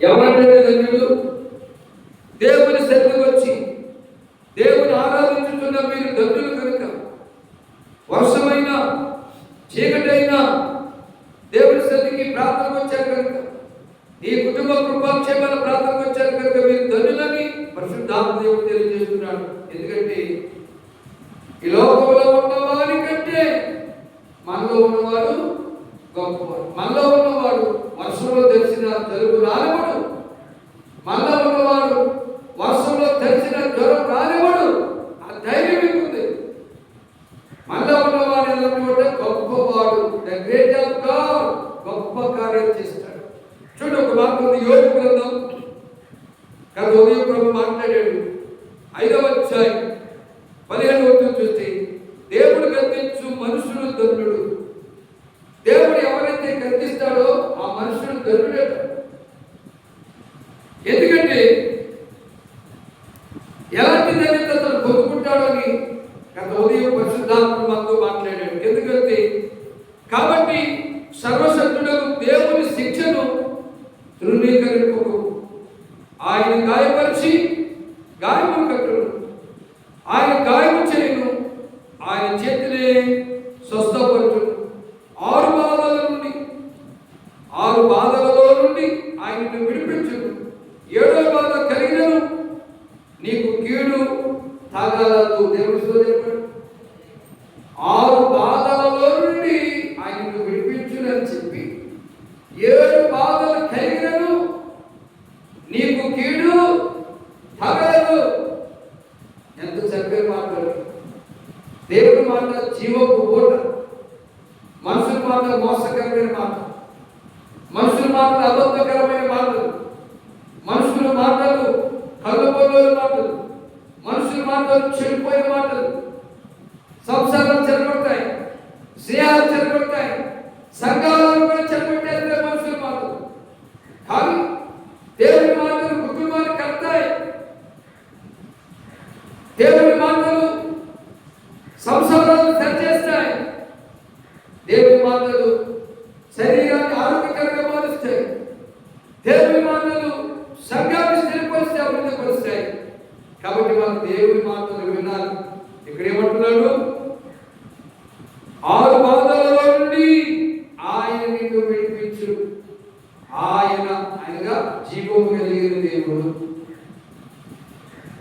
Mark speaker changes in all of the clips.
Speaker 1: ఎవరంటే ధన్యుడు దేవుని సన్నిధి వచ్చి దేవుని ఆరాధించుతున్న మీరు ధన్యులు కనుక. వర్షమైనా చీకటైన దేవుని సన్నిధికి ప్రార్థన వచ్చారు కనుక. నీ కుటుంబ కృపాక్షేమాల ప్రార్థన వచ్చారు కనుక మీరు ధన్యులని పరిశుద్ధాత్మ దేవుడు తెలియజేస్తున్నాడు. ఎందుకంటే ఈ లోకంలో ఉన్నవారి కంటే మనలో ఉన్నవారు మనలో ఉన్నవాడు వర్షంలో తెలిసిన తెలుగు రానివాడు. మనలో ఉన్నవాడు వర్షంలో తెలిసిన జ్వరం రానివాడు. ఆ ధైర్యం ఉంది మనలో ఉన్నవాడు ఎలాంటి గొప్పవాడు. ద గ్రేట్ ఆఫ్ గాడ్ గొప్ప కార్యం చేస్తాడు. చూడు ఒక మాట ఉంది. యోగి గ్రంథం. కదా ఉదయం ప్రభు మాట్లాడాడు. ఐదవ అధ్యాయం. పదిహేను వచ్చిన చూస్తే దేవుడు గర్తించు మనుషులు ధన్యుడు దేవుడు ఎవరైతే గర్తిస్తాడో ఆ మనుషులు ధన్యుడట ఎందుకంటే ఎలాంటి ధన్యత అతను పొందుకుంటాడో అని గత ఉదయం పరిశుద్ధాత్మ మనతో మాట్లాడాడు ఎందుకంటే కాబట్టి సర్వశక్తుడకు దేవుని శిక్షను ధృవీకరింపకు ఆయన వచ్చి గాయము కట్టును. ఆయన గాయము చేయను ఆయన చేతినే స్వస్థపరచును. ఆరు బాధల నుండి ఆరు బాధలలో నుండి ఆయనను విడిపించును. ఏడో బాధ కలిగినను నీకు కీడు తగలదు దేవుడు చెప్పాడు ఆరు బాధలలో నుండి ఆయనను విడిపించునని చెప్పి ఏడు బాధలు కలిగినను నీకు కీడు తగలదు ఎంత చక్కగా మాట్లాడు దేవుడి మాట జీవపు ఓట మనుషుల మాట మోసకరమైన మాట మనుషుల మాటలు అబద్ధకరమైన మాటలు మనుషుల మాటలు కలుబోలు మాటలు మనుషుల మాటలు చెడిపోయిన మాటలు సంసారాలు చెడగొడతాయి స్నేహాలు చెడగొడతాయి సంఘాలను కూడా చెడగొట్టారు మనుషుల మాటలు కానీ దేవుని మాటలు శరీరాన్ని ఆరోగ్యకరంగా మారుస్తాయి. దేవుని మాటలు సంఘాన్ని స్థిరపరిస్తే అభివృద్ధి పరుస్తాయి కాబట్టి మనం దేవుని మాటలు వినాలి. ఇక్కడ ఏమంటున్నాడు? ఆరు బాధలలో నుండి ఆయన నిన్ను విడిపించు. ఆయన ఆయనగా జీవం కలిగిన దేవుడు.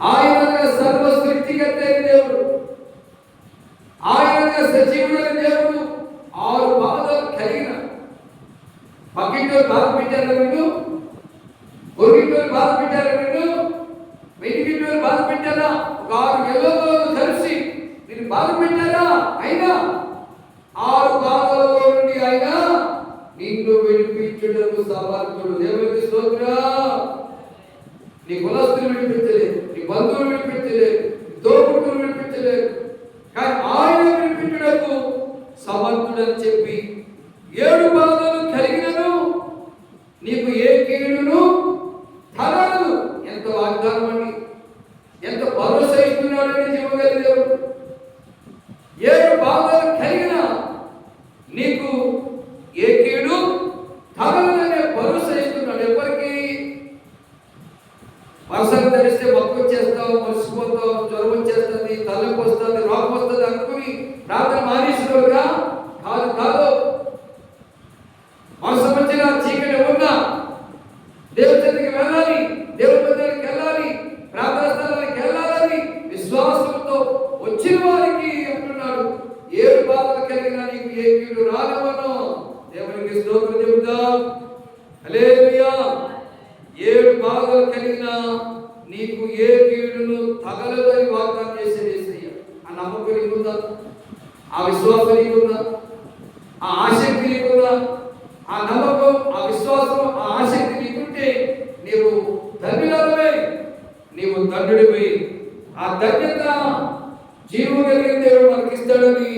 Speaker 1: ఆయన సర్వ సృష్టికర్త దేవుడు. ఆయన సజీవుడైన దేవుడు ఆరు బాధలు కలిగిన పక్కింటో బాధ పెట్టారు వీళ్ళు పొరుగింటో బాధ పెట్టారు వీళ్ళు వెనుకింటో బాధ పెట్టారా? ఒక ఆరు నెలల్లో కలిసి నేను బాధ పెట్టారా? అయినా ఆరు బాధలలో నుండి ఆయన నిన్ను విడిపించడము సమర్థుడు దేవునికి స్తోత్ర. నీ కులస్తులు విడిపించలేదు నీ బంధువులు విడిపించలేదు దోపుడులు విడిపించలేదు. కానీ ఆయన విడిపించుటకు సమర్థుడని చెప్పి ఏడు బాధలు కలిగినను నీకు ఏ కీడును తగదు ఎంత వాగ్దానం అండి ఎంత భరోసా ఇస్తున్నాడని చెప్పగలిగే దేవుడు ఏ బాధలు కలిగినా నీకు ఏ కీడు తగలదనే భరోసా ఇస్తున్నాడు. ఎవరికి? వర్షాలు ధరిస్తే మొక్క వచ్చేస్తావు మర్చిపోతావు జ్వరం వచ్చేస్తుంది తలకు వస్తుంది రోగం వస్తుంది అనుకుని రాత్రి మానేసినవుగా కాదు కాదు. కలిగిన నీకు ఏ కీడు రానివ్వను దేవునికి స్తోత్రం చెబుతాం హలేలుయా ఏడు భాగాలు కలిగిన నీకు ఏ కీడును తగలదని వాగ్దానం చేసే ఏసయ్య. ఆ నమ్మకం నీకుందా? ఆ విశ్వాసం నీకుందా? ఆ ఆసక్తి నీకుందా? ఆ నమ్మకం ఆ విశ్వాసం ఆ ఆసక్తి నీకుంటే నీవు ధన్యులమే నీవు దండుడివి ఆ ధన్యత జీవం కలిగిన దేవుడు మనకిస్తాడని